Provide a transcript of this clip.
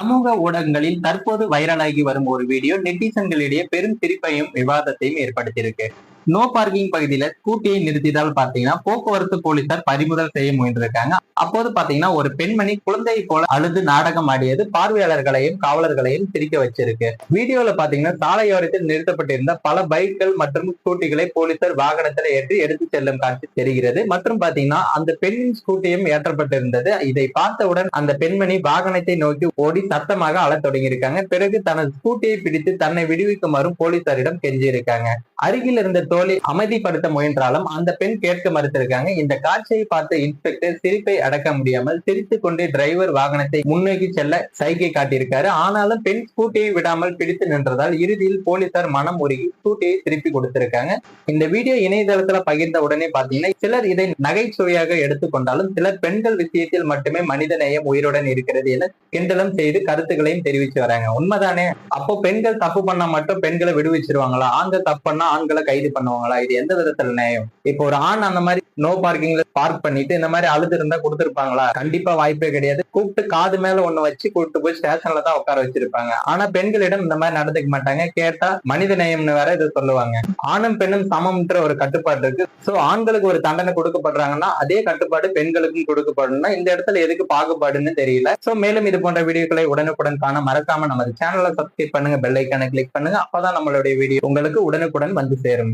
சமூக ஊடகங்களில் தற்போது வைரலாகி வரும் ஒரு வீடியோ நெட்டிசன்களிடையே பெரும் சிரிப்பையும் விவாதத்தையும் ஏற்படுத்தியிருக்கு. நோ பார்க்கிங் பகுதியில ஸ்கூட்டியை நிறுத்தியதால் பாத்தீங்கன்னா போக்குவரத்து போலீசார் பறிமுதல் செய்ய முயன்றிருக்காங்க. அப்போது பாத்தீங்கன்னா ஒரு பெண்மணி குழந்தையை போல அழுது நாடகம் ஆடியது பார்வையாளர்களையும் காவலர்களையும் சிரிக்க வச்சிருக்கு. வீடியோல பாத்தீங்கன்னா சாலையோரத்தில் நிறுத்தப்பட்டிருந்த பல பைக்கள் மற்றும் ஸ்கூட்டிகளை போலீசார் வாகனத்தில் ஏற்றி எடுத்து செல்லும் காட்சி தெரிகிறது. மற்றும் பாத்தீங்கன்னா அந்த பெண்ணின் ஸ்கூட்டியும் ஏற்றப்பட்டிருந்தது. இதை பார்த்தவுடன் அந்த பெண்மணி வாகனத்தை நோக்கி ஓடி சத்தமாக அழத் தொடங்கியிருக்காங்க. பிறகு தனது ஸ்கூட்டியை பிடித்து தன்னை விடுவிக்குமாறும் போலீசாரிடம் கெஞ்சியிருக்காங்க. அருகில் இருந்த தோழி அமைதிப்படுத்த முயன்றாலும் அந்த பெண் கேட்க மறுத்திருக்காங்க. இந்த காட்சியை பார்த்த இன்ஸ்பெக்டர் சிரிப்பை அடக்க முடியாமல் சிரித்து கொண்டு டிரைவர் வாகனத்தை முன்னோக்கி செல்ல சைகை காட்டியிருக்காரு. ஆனாலும் பெண் ஸ்கூட்டியை விடாமல் பிடித்து நின்றதால் இறுதியில் போலீசார் மனம் உருகி ஸ்கூட்டியை திருப்பி கொடுத்திருக்காங்க. இந்த வீடியோ இணையதளத்துல பகிர்ந்த உடனே பாத்தீங்கன்னா சிலர் இதை நகைச்சுவையாக எடுத்துக்கொண்டாலும் சிலர் பெண்கள் விஷயத்தில் மட்டுமே மனித நேயம் உயிருடன் இருக்கிறது என கிண்டலம் செய்து கருத்துக்களையும் தெரிவிச்சு வராங்க. உண்மைதானே? அப்போ பெண்கள் தப்பு பண்ணா மட்டும் பெண்களை விடுவிச்சிருவாங்களா? ஆண்கள் தப்பு பண்ணா ஆண்களை கைது பண்ண பண்ணுவாங்களா? இது எந்த விதத்துல நியாயம்? இப்போ ஒரு ஆண் அந்த மாதிரி நோ பார்க்கிங்ல பார்க் பண்ணிட்டு இந்த மாதிரி அழுது இருந்தா கொடுத்திருப்பாங்களா? கண்டிப்பா வாய்ப்பே கிடையாது. கூப்பிட்டு காது மேல ஒண்ணு வச்சு கூப்பிட்டு போய் ஸ்டேஷன்ல தான் உட்கார வச்சிருப்பாங்க. ஆனா பெண்களிடம் இந்த மாதிரி நடந்துக்க மாட்டாங்க. கேட்டா மனித நேயம்னு வேற இதை சொல்லுவாங்க. ஆணும் பெண்ணும் சமம்ன்ற ஒரு கட்டுப்பாடு இருக்கு. சோ ஆண்களுக்கு ஒரு தண்டனை கொடுக்கப்படுறாங்கன்னா அதே கட்டுப்பாடு பெண்களுக்கும் கொடுக்கப்படும்னா இந்த இடத்துல எதுக்கு பாகுபாடுன்னு தெரியல. சோ மேலும் இது போன்ற வீடியோக்களை உடனுக்குடன் காண மறக்காம நமது சேனலை சப்ஸ்கிரைப் பண்ணுங்க பெல் ஐக்கானை கிளிக் பண்ணுங்க. அப்பதான் நம்மளுடைய வீடியோ உங்களுக்கு உடனுக்குடன் வந்து சேரும்.